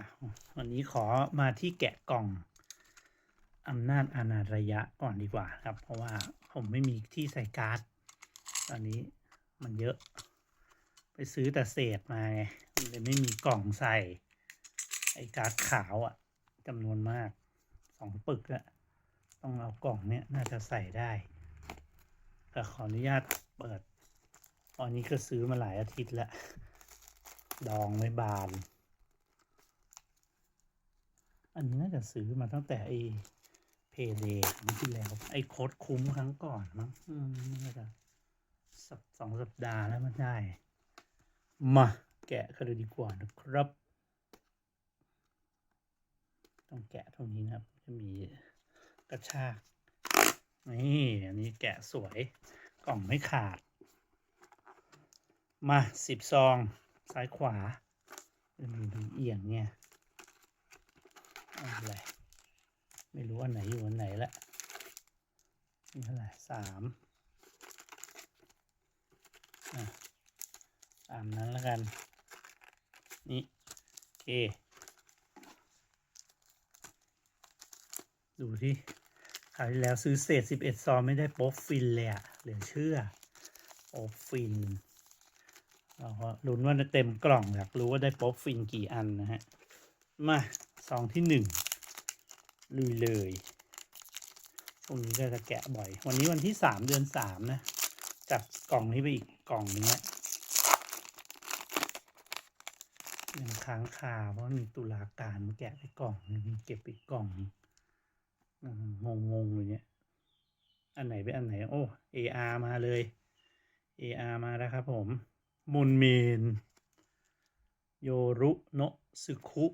อะวันนี้ขอมาที่แกะกล่องอำนาจอาณาระยะก่อนดีกว่าครับ เพราะว่าผมไม่มีที่ใส่การ์ด ตอนนี้มันเยอะ ไปซื้อแต่เศษมาไงมันเลยไม่มีกล่องใส่ ไอ้การ์ดขาวอะ่ะจำนวนมากสองปึกอะต้องเอากล่องเนี้ยน่าจะใส่ได้แต่ขออนุญาตเปิดตอนนี้ก็ซื้อมาหลายอาทิตย์แล้ว ดองไม่บาน อันนี้น่าจะซื้อมาตั้งแต่ไอ้เพเดครั้งที่แล้ว ไอ้โค้ดคุ้มครั้งก่อนมั้งอืมน่าจะสัปสองสัปดาห์แล้วมันได้ มาแกะกันดีกว่านะครับ ต้องแกะตรงนี้นะครับ จะมีกระชาก นี่อันนี้แกะสวย กล่องไม่ขาด มาสิบซอง ซ้ายขวาดูดูเอียงเนี่ย อะไร ไม่รู้อันไหนอยู่อันไหนละนี่เท่าไหร่สามตามนั้นแล้วกัน นี่โอเค ดูที่คราวที่แล้วซื้อเศษสิบเอ็ดซองไม่ได้โป๊บฟินเลยอะเหลือเชื่อโป๊บฟินเราก็ลุ้นว่าจะเต็มกล่องอยากรู้ว่าได้โป๊บฟินกี่อันนะฮะ มาซองที่หนึ่งลุยเลยพรุ่งนี้ก็จะแกะบ่อย วันนี้วันที่สามเดือนสามนะ จับกล่องนี้ไปอีกกล่องนึงละยังค้างคาเพราะมีตุลาการมาแกะไปกล่องนึงเก็บไปกล่องงงงๆอยู่เนี่ย อันไหนเป็นอันไหน โอ้ AR มาเลย AR มาแล้วครับผมมุนเมน โยรุโนสึคุ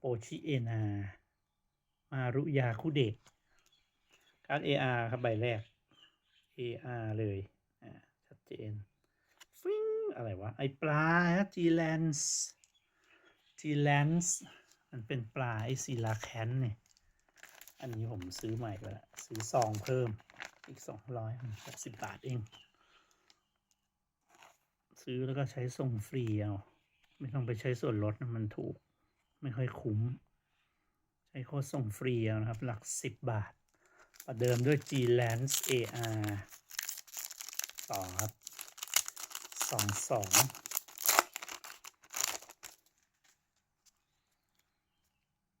โอชิเอนามารุยาคุเดะการ AR ครับใบแรก AR เลยอ่าชัดเจนฟิงอะไรวะ ไอปลาฮะ G Lens G Lens มันเป็นปลาไอซีลาแคนเนี่ย อันนี้ผมซื้อใหม่ไปละซื้อซองเพิ่มอีกสองร้อยแปดสิบบาทเอง ซื้อแล้วก็ใช้ส่งฟรีเอา ไม่ต้องไปใช้ส่วนลดนะมันถูก ไม่ค่อยคุ้ม ใช้โค้ดส่งฟรีนะครับ หลักสิบบาท ประเดิมด้วย G Lens AR ต่อครับสองสอง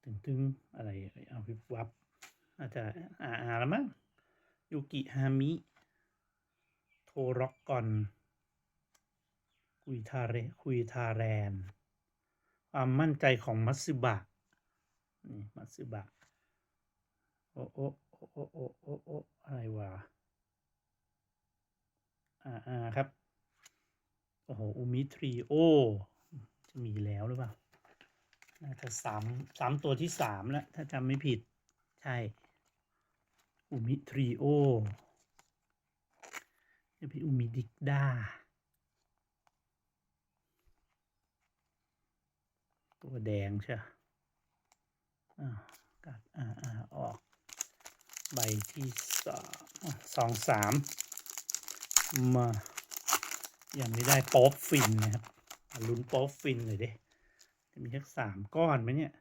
ถึงถึงอะไรเอ่ยเอาวิบวับอาจจะอาอาแล้วมั้งยูกิฮามิ โทร็อกกอน คุยทาเรคุยทาแรน ความมั่นใจของมัตสึบะนี่มัตสึบะโอ้โอ้โอ้โอ้โอ้โอ้โออะไรวะอ่าอ่าครับ โอ้โหอุมิทรีโอ จะมีแล้วหรือเปล่าน่าจะสามสามตัวที่สามแล้ว ถ้าจำไม่ผิด ใช่อุมิทรีโอจะเป็นอุมิดิกดา ตัวแดงใช่อ่ากัดอ่าอ่าออก ใบที่สองสองสามมายังไม่ได้ป๊อปฟินนะครับลุ้นป๊อปฟินเลยเด้จะมีแค่สามก้อนไหมเนี่ย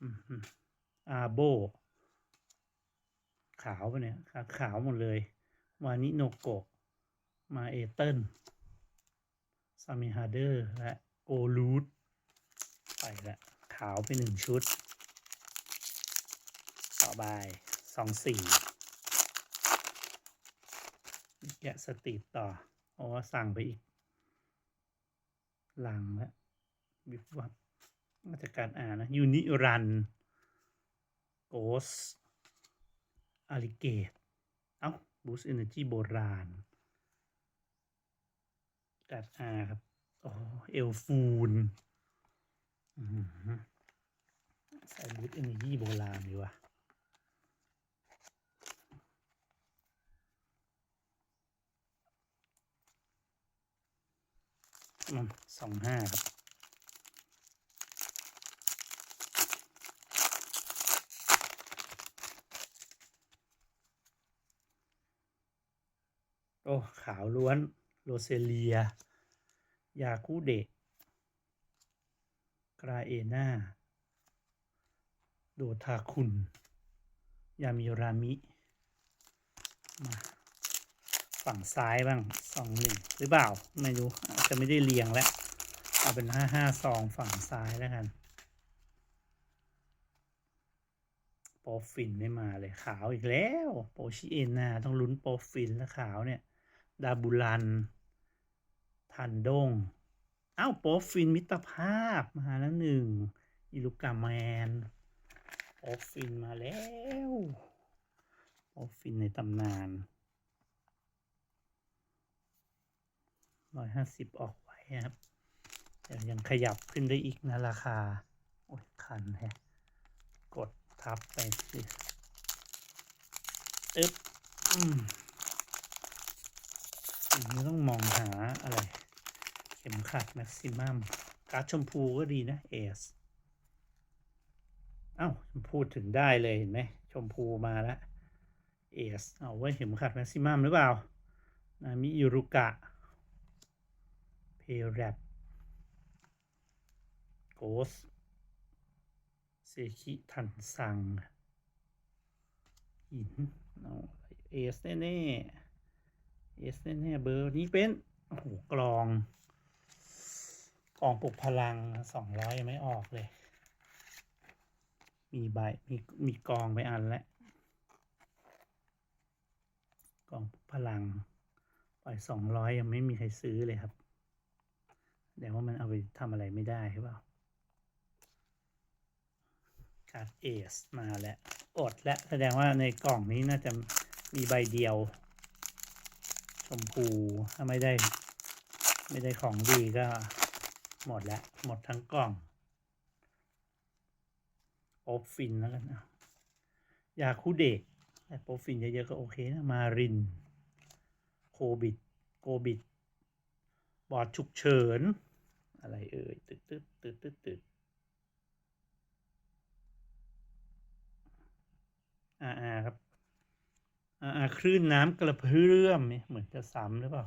อืมอาโบ ขาวปเนี่ยขาวขาวหมดเลย วานิโนโกะมาเอเติลซามิฮาเดอร์และ โกลูดไปละขาวไปหนึ่งชุด ต่อไปสองสี่แกะสตรีทต่อเพราะว่าสั่งไปอีก หลังล้ววิบวับมาจากการอ่านนะ ยูนิรันโกสอาริเกต เอ้าบูสเอเนจีโบราณกัดอาครับ โอ้เอลฟูนใส่บูสต์เอเนจีโบราณดีว่ะสองห้าครับโอ้ ขาวล้วน โรเซเลีย ยาคูเดะกราเอนาโดทาคุณ ยามิรามิ มาฝั่งซ้ายบ้างสองหนึ่งหรือเปล่า ไม่รู้อาจจะไม่ได้เรียงแล้ว เอาเป็นห้าห้าสองฝั่งซ้ายแล้วกันโปรฟินไม่มาเลยขาวอีกแล้ว โปรชิเอนาต้องลุ้นโปรฟินแล้วขาวเนี่ย ดาบุลัน ทันดง เอ้าโปรฟินมิตรภาพมาแล้วหนึ่งอิลูกาแมนโปรฟินมาแล้วโปรฟินในตำนานร้อยห้าสิบออกไว้ครับแต่ยังขยับขึ้นได้อีกนะราคา โอ้ยคันแฮะกดทับไปสิอึ๊บอืมอันนี้ต้องมองหาอะไร ข็มขัดแม็กซิมัมการ์ดชมพูก็ดีนะเอสเอ้าพูดถึงได้เลยเห็นไหมชมพูมาแล้วเอสเอาไว้เข็มขัดแม็กซิมัมหรือเปล่านามิอิรุกะเพแรปโกสเซคิทันซังหินเอาเอสแน่ๆเอสแน่ๆเบอร์นี้เป็นโอ้โหกลอง กองปลุกพลังสองร้อยยังไม่ออกเลย มีใบมีมีกองไปอันแล้วกองปลุกพลัง ปล่อยสองร้อยยังไม่มีใครซื้อเลยครับแสดงว่ามันเอาไปทำอะไรไม่ได้หรือเปล่าการ์ดเอสมาแล้วอดและแสดงว่าในกล่องนี้น่าจะมีใบเดียว ชมพูถ้าไม่ได้ ไม่ได้ของดีก็ หมดแล้ว หมดทั้งกล่องโป๊บฟินแล้วกันนะยาคูเดะแต่โป๊บฟินเยอะๆก็โอเคนะมาริน โคบิดโกบิด บอดฉุกเฉิน อะไรเอ่ยตึ๊ดตึ๊ดตึ๊ดตึ๊ดตึ๊ดอ่าอ่าครับอ่าอ่าคลื่นน้ำกระเพื่อมเนี่ยเหมือนจะซ้ำหรือเปล่า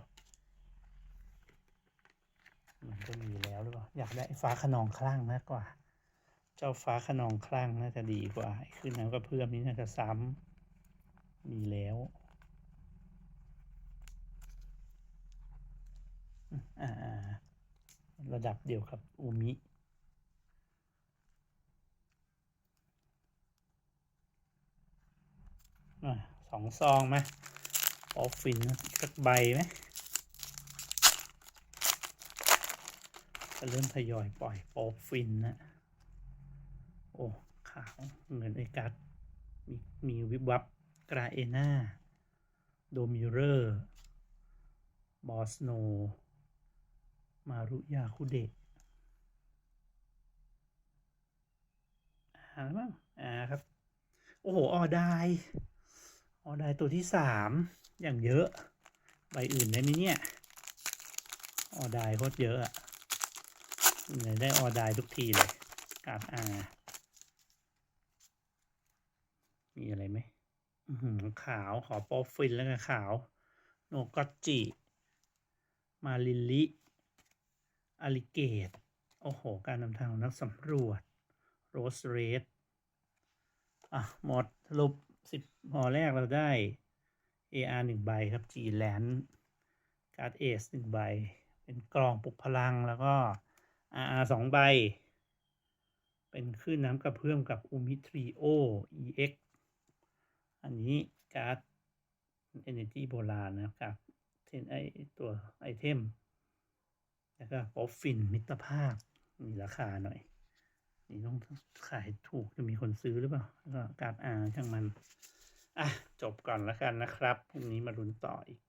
มันก็มี หรือเปล่าอยากได้ฟ้าขนองคลั่งมากกว่า เจ้าฟ้าขนองคลั่งน่าจะดีกว่าไอ้นน้ำกระเพื่อมนี้น่าจะซ้ำมีแล้วอ่าระดับเดียวกับอูมิอสองซองไหมออฟฟินสักใบไหม เริ่มทยอยปล่อยโป๊อฟินนะโอ้ขาวเหมือนไอกัดมีมีวิบวับกราเอนาโดมิเรอร์บอสโน มารุยาคุเดะอ่าแล้วมั้งอ่าครับ โอ้โห ออไดออไดตัวที่สามอย่างเยอะ ใบอื่นได้ไหมเนี่ย ออไดโคตรเยอะอะ ไหนได้ออไดทุกทีเลยการอามีอะไรไหมหือขาวขอโปรฟินแล้วกันขาว โนกัจจิมาลิลลิอาลิเกต โอ้โห การนำทางของนักสำรวจ โรสเรดอะ หมดสรุปสิบหอแรกเราได้ AR หนึ่งใบครับ G Land การ์ดเอสหนึ่งใบ เป็นกล่องปลุกพลังแล้วก็ RR สองใบ เป็นคลื่นน้ำกระเพื่อมกับอูมิทริโอ EX อันนี้การ์ด Energy โบราณนะครับเทนไอตัวไอเทม แล้วก็ป๊อปฟินมิตรภาพ มีราคาหน่อย นี่ต้องขายถูกจะมีคนซื้อหรือเปล่า แล้วก็การ์ดอาช่างมัน อะ จบก่อนแล้วกันนะครับ พรุ่งนี้มาลุ้นต่ออีก